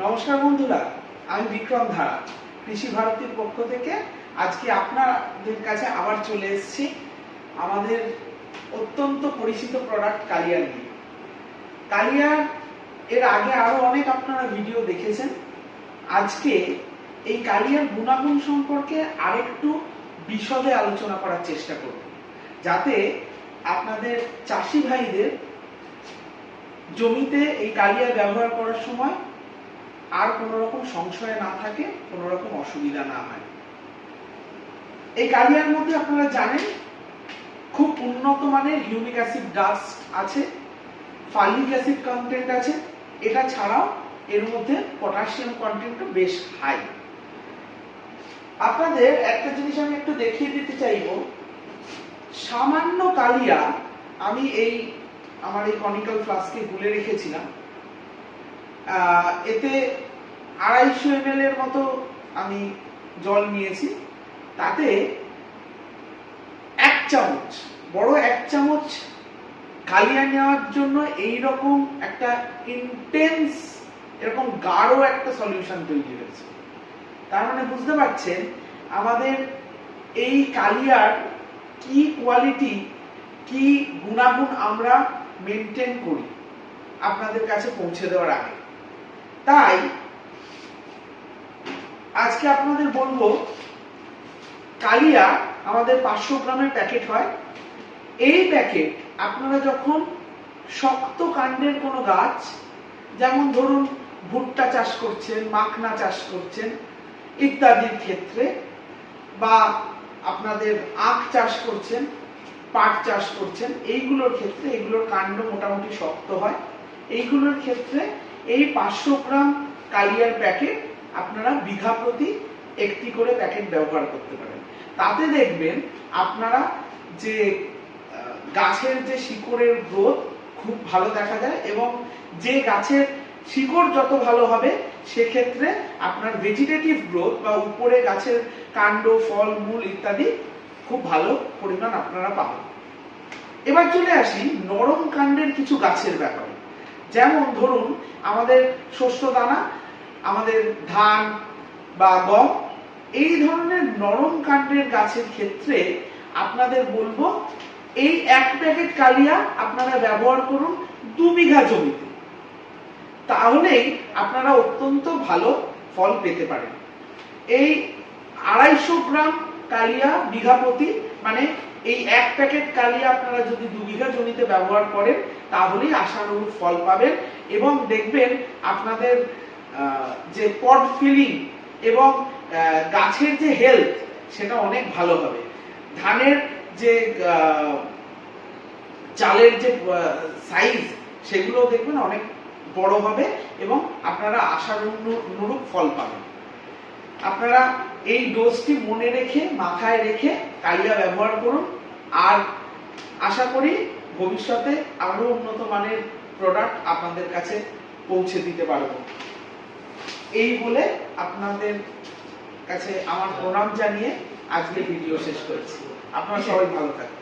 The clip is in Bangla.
নমস্কার বন্ধুরা, আমি বিক্রম ধারা, কৃষি ভারতীর পক্ষ থেকে আজকে আপনাদের কাছে আবার চলে এসেছি আমাদের অত্যন্ত পরিচিত প্রোডাক্ট কালিয়ার নিয়ে। কালিয়ার এর আগে আরও অনেক আপনারা ভিডিও দেখেছেন। আজকে এই কালিয়ার গুণাগুণ সম্পর্কে আরেকটু বিশদে আলোচনা করার চেষ্টা করব, যাতে আপনাদের চাষি ভাইদের জমিতে এই কালিয়া ব্যবহার করার সময় আর কোনো রকম সংশয় না থাকে কোনো রকম অসুবিধা না হয়। এই কালিয়ার মধ্যে আপনারা জানেন, খুব উন্নত মানের হিউমিক অ্যাসিড ডাস্ট আছে, ফালিক অ্যাসিড কন্টেন্ট আছে। এটা ছাড়াও এর মধ্যে পটাশিয়াম কন্টেন্টও বেশ হাই আপনাদের একটা জিনিস আমি একটু দেখিয়ে দিতে চাইব। সামান্য কালিয়া আমি এই আমার এই কনিক্যাল ফ্লাস্কে গুলে রেখেছিলাম। এতে আড়াইশো এম এর মতো আমি জল নিয়েছি। তাতে এক চামচ, বড় এক চামচ কালিয়া নেওয়ার জন্য এই রকম একটা ইন্টেন্স এরকম গাঢ় একটা সলিউশন তৈরি হয়েছে। তার মানে বুঝতে পারছেন, আমাদের এই কালিয়ার কি কোয়ালিটি কি গুণাগুণ আমরা মেনটেন করি, আপনাদের কাছে পৌঁছে দেওয়ার আগে। তাই আজকে আপনাদের বলব, কালিয়া আমাদের পাঁচশো গ্রামের প্যাকেট হয়। এই প্যাকেট আপনারা যখন শক্ত কাণ্ডের কোনো গাছ, যেমন ধরুন ভুট্টা চাষ করছেন, মাখনা চাষ করছেন ইত্যাদির ক্ষেত্রে, বা আপনাদের আখ চাষ করছেন, পাট চাষ করছেন, এইগুলোর ক্ষেত্রে এইগুলোর কাণ্ড মোটামুটি শক্ত হয়। এইগুলোর ক্ষেত্রে এই পাঁচশো গ্রাম কালিয়ার প্যাকেট আপনারা বিঘা প্রতি একটি করে প্যাকেট ব্যবহার করতে পারেন। তাতে দেখবেন আপনারা যে গাছের যে শিকড়ের গ্রোথ খুব ভালো দেখা যায় এবং যে গাছের শিকড় যত ভালো হবে, সেক্ষেত্রে আপনার ভেজিটেটিভ গ্রোথ বা উপরে গাছের কাণ্ড, ফল, মূল ইত্যাদি খুব ভালো পরিমাণ আপনারা পাবেন। এবার চলে আসি নরম কাণ্ডের কিছু গাছের ব্যাপারে। যেমন ধরুন, আমাদের শস্য দানা আমাদের ধান বা গম, এই ধরনের নরম কাণ্ডের গাছের ক্ষেত্রে আপনাদের বলব, এই এক প্যাকেট কালিয়া আপনারা ব্যবহার করুন দু বিঘা জমিতে। তাহলেই আপনারা অত্যন্ত ভালো ফল পেতে পারেন। এই আড়াইশো গ্রাম কালিয়া বিঘা প্রতি মানে এই এক প্যাকেট কালিয়া আপনারা যদি দু বিঘা জমিতে ব্যবহার করেন, তাহলেই আশানুরূপ ফল পাবেন এবং দেখবেন আপনাদের যে পট ফিলিং এবং গাছের যে হেলথ সেটা অনেক ভালো হবে। ধানের যে চালের যে সাইজ সেগুলো দেখবেন অনেক বড় হবে এবং আপনারা আশার অনুরূপ ফল পাবেন। আপনারা এই ডোজটি মনে রেখে, মাথায় রেখে কালিয়া ব্যবহার করুন। আর আশা করি ভবিষ্যতে আরও উন্নত মানের প্রোডাক্ট আপনাদের কাছে পৌঁছে দিতে পারব। এই বলে আপনাদের কাছে আমার প্রণাম জানিয়ে আজকে ভিডিও শেষ করেছি। আপনারা সবাই ভালো থাকবেন।